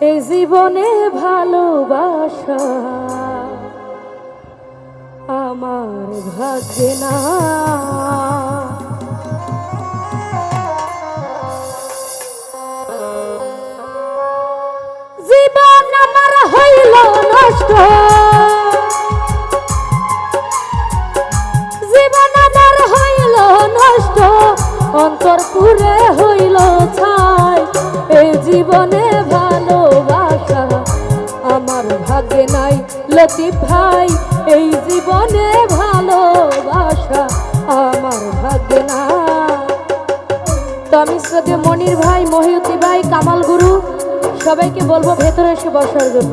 এই জীবনে ভালোবাসা আমার ভাগ্যে না। জীবন আমার হইল নষ্ট ভালোবাসা আমার ভাগ্যে না তো আমি শ্রদ্ধেয় মনির ভাই মহিউদ্দি ভাই, কামাল গুরু, সবাইকে বলব ভেতরে এসে বসার জন্য।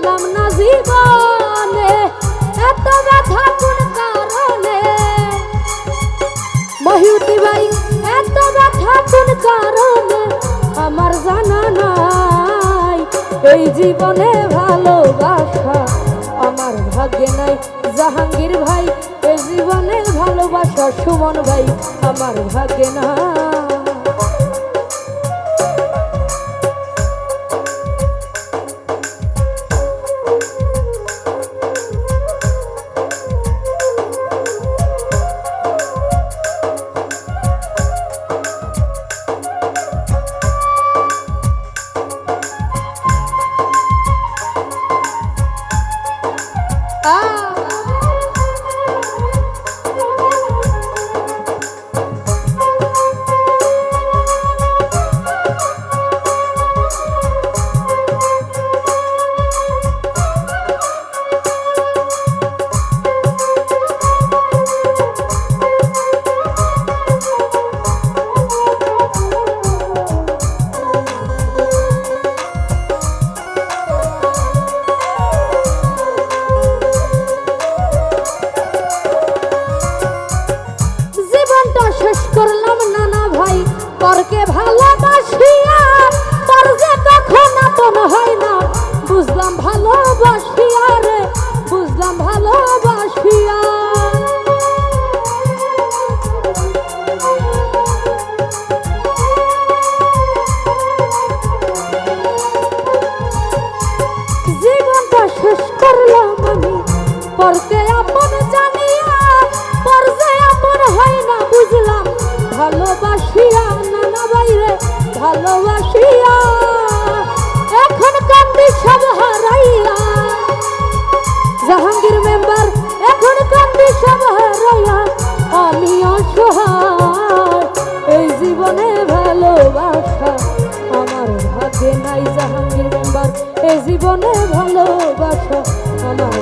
পেলাম না জীবনে, এত ব্যথা কোন কারণে? মহিউদ্দি ভাই, এত ব্যথা কোন কারণে? আমার জানা নাই, এই জীবনে ভালোবাসা আমার ভাগ্যে নাই। জাহাঙ্গীর ভাই, এই জীবনে ভালোবাসা সুমন ভাই, আমার ভাগ্যে না ভালোবাসি আরে, বুঝলাম ভালোবাসি জীবনটা শেষ করলাম আমি পরকে আপন না বুঝলাম ভালোবাসিয়া নানা বাইরে ভালোবাসিয়া হারাইয়া। জাহাঙ্গীর মেম্বার এখন আমি এই জীবনে ভালোবাসা আমার ভাগ্যে নাই জাহাঙ্গীর মেম্বার এই জীবনে আমার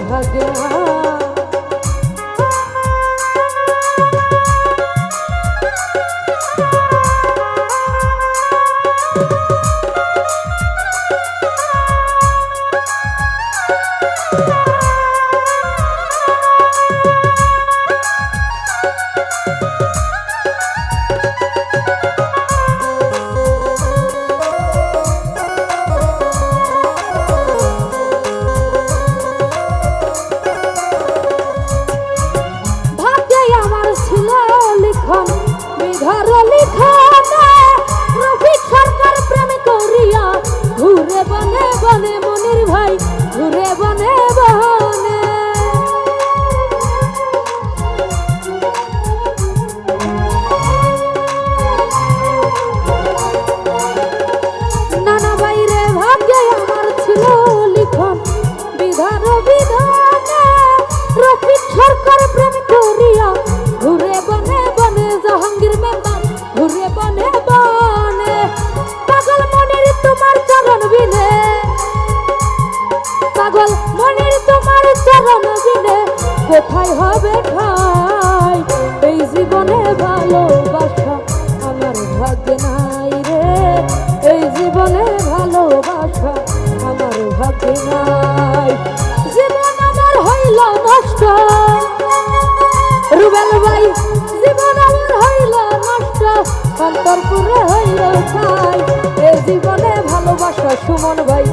ভালোবাসা আমার ভাগ্যে নাই রে। এই জীবনে ভালোবাসা আমার ভাগ্যে নাই। জীবন আমার হইল নষ্ট। রুবেল ভাই, জীবন আমার হইল নষ্ট। অন্তরপুরে হইল ছাই। এ জীবনে ভালোবাসা সুমন ভাই